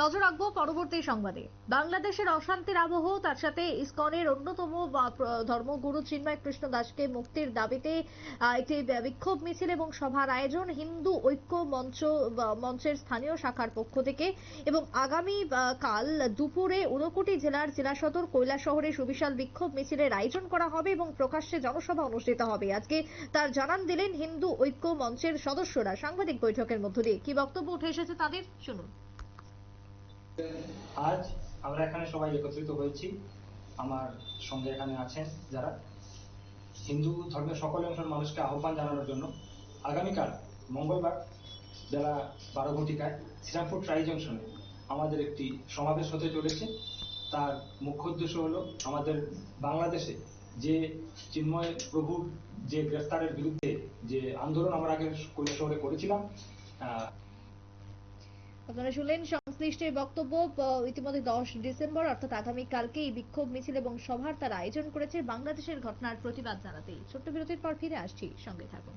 নজর রাখব পরবর্তী সংবাদে। বাংলাদেশের অশান্তির আবহ, তার সাথে ইসকনের অন্যতম ধর্মগুরু চিন্ময় কৃষ্ণ দাসকে মুক্তির দাবিতে একটি বিক্ষোভ মিছিল এবং সভার আয়োজন হিন্দু ঐক্য মঞ্চ মঞ্চের স্থানীয় শাখার পক্ষ থেকে এবং আগামী কাল দুপুরে ঊনকোটি জেলার জেলা সদর শহরে সুবিশাল বিক্ষোভ মিছিলের আয়োজন করা হবে এবং প্রকাশ্যে জনসভা অনুষ্ঠিত হবে। আজকে তার জানান দিলেন হিন্দু ঐক্য মঞ্চের সদস্যরা। সাংবাদিক বৈঠকের মধ্য দিয়ে কি বক্তব্য উঠে এসেছে তাদের? শুনুন। আজ আমরা এখানে সবাই একত্রিত হয়েছি। আমার সঙ্গে এখানে আছেন যারা। হিন্দু ধর্মের সকল অংশের মানুষকে আহ্বান জানানোর জন্য আগামীকাল মঙ্গলবার বেলা বারো ঘটিকায় শ্রীরামপুর ট্রাই জংশনে আমাদের একটি সমাবেশ হতে চলেছে। তার মুখ্য উদ্দেশ্য হলো আমাদের বাংলাদেশে যে চিন্ময় প্রভুর যে গ্রেফতারের বিরুদ্ধে যে আন্দোলন আমরা আগে শহরে করেছিলাম আহ, আপনারা শুনলেন সংশ্লিষ্টের বক্তব্য ইতিমধ্যে দশ ডিসেম্বর, অর্থাৎ আগামীকালকে এই বিক্ষোভ মিছিল এবং সভার তারা আয়োজন করেছে বাংলাদেশের ঘটনার প্রতিবাদ জানাতেই। ছোট্ট বিরতির পর ফিরে আসছি, সঙ্গে থাকুন।